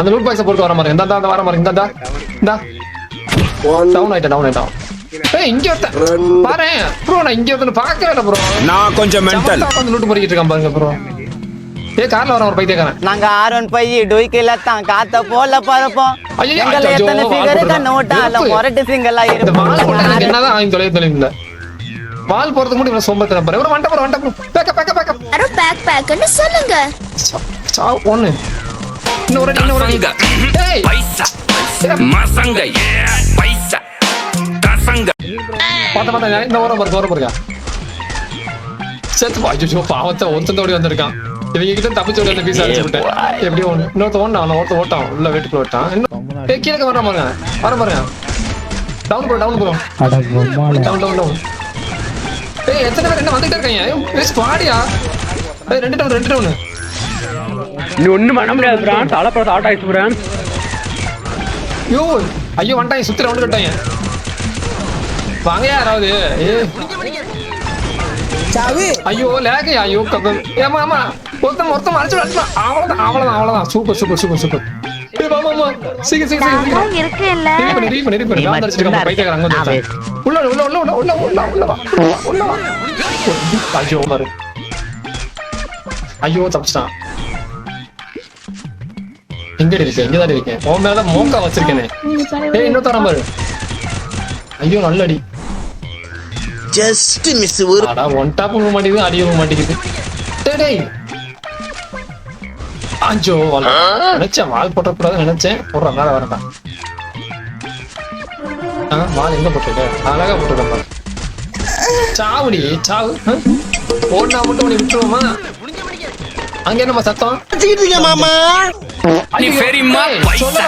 அந்த லூட் பாக்ஸை போட்டு வர மாதிரி. இந்த அந்த வர மாதிரி. இந்த இந்த. டவுன் ஆயிட்டேன் டவுன் ஆயிட்டான். ஏய் இங்க ஒருத்தன் பாரு. ப்ரோ நான் இங்க ஒருத்தன் பார்க்கவே இல்லை ப்ரோ நான் கொஞ்சம் மென்டல் வந்து லூட் பண்ணிக்கிட்டு இருக்கான் பாருங்க ப்ரோ ஏ கார்ல வர ஒரு பைத்தியக்காரன். நாங்க ஆரோன் பை டொய்க்கில தான் காத்த போல எங்களை ஐயோ, எத்தனை வால் சிங்கரு போடுறான். கண்ணு விட்டாலும் வெறுப்பு. முரட்டு சிங்கலா இருப்போம் என்னதான் ஆகும் தொலைவு தொலைவு வால் போறதுக்கு மட்டும் இவ்வளவு சோம்பேத்தனம் பாரு. ஒரு வண்ட போற வண்ட பேக்க பேக்க பேக்க யாரும் பேக் பேக்னு சொல்லுங்க. சா அடி. ஏய் பைசா. மசங்க. பைசா. கசங்க பாத்த பாத்த இந்த ஓரம் பாருங்க ஓரம் பாருங்க செத்து ஐயோ பாவத்தை ஒருத்தன் ஓடி வந்திருக்கான். இவங்க கிட்ட தப்பிச்சு ஓடி பீஸ் அடிச்சு விட்டேன் எப்படி ஒண்ணு? இன்னொருத்த ஓட்டான் ஒருத்த ஓட்டான். உள்ள வீட்டுக்குள்ள ஓட்டான். இன்னும் ஏய் கீழே வர பாருங்க. வர பாருங்க. Down bro down bro down down down ஏய் எத்தனை பேர் என்ன வந்துட்டே இருக்காங்க? ஏய் ஸ்குவாடியா ஏய் ரெண்டு டவுன் ரெண்டு டவுன் நீ ஒண்ணும் பண்ண முடியாது பிரான் தலைப்பட ஸ்டார்ட் ஆயிடுச்சு பிரான் ஐயோ ஐயோ வந்துட்டாங்க சுத்தி ரவுண்டு கட்டாங்க. வாங்க யாராவது. ஐயோ லேக ஐயோ கப்பல் ஏமா ஆமா ஒருத்தன் ஒருத்தன் அடிச்சு அடிச்சு அவ்வளவுதான் அவ்வளவுதான் அவ்வளவுதான். Super super super super. உள்ள உள்ள உள்ள உள்ள உள்ள உள்ள ஐயோ மாரு ஐயோ தப்பிச்சிட்டான். எங்க இருக்கேன் இங்க தான் இருக்கேன். உன் மேல மோக்கா வச்சிருக்கேனே. ஏய் இன்னும் தரம் பாரு. ஐயோ நல்ல அடி ஜஸ்ட் மிஸ் ஒரு அடா ஒன் டாப் போக மாட்டேங்குது அடி போக மாட்டேங்குது டேய் டேய். அஞ்சோ வால். நினைச்சேன் வால் போட்டக்கூடாது நினைச்சேன். போடுறேன் மேல வரேன் ஆ வால் எங்க போட்டுருக்க? அழகா போட்டுருக்கேன் பாரு. சாவுடி சாவு? ஓடினா மட்டும் உன்னை விட்டுருவோமா? அங்க என்னம்மா சத்தம்? மாமா. நீ பெரியம்மா ஏய், பைசா.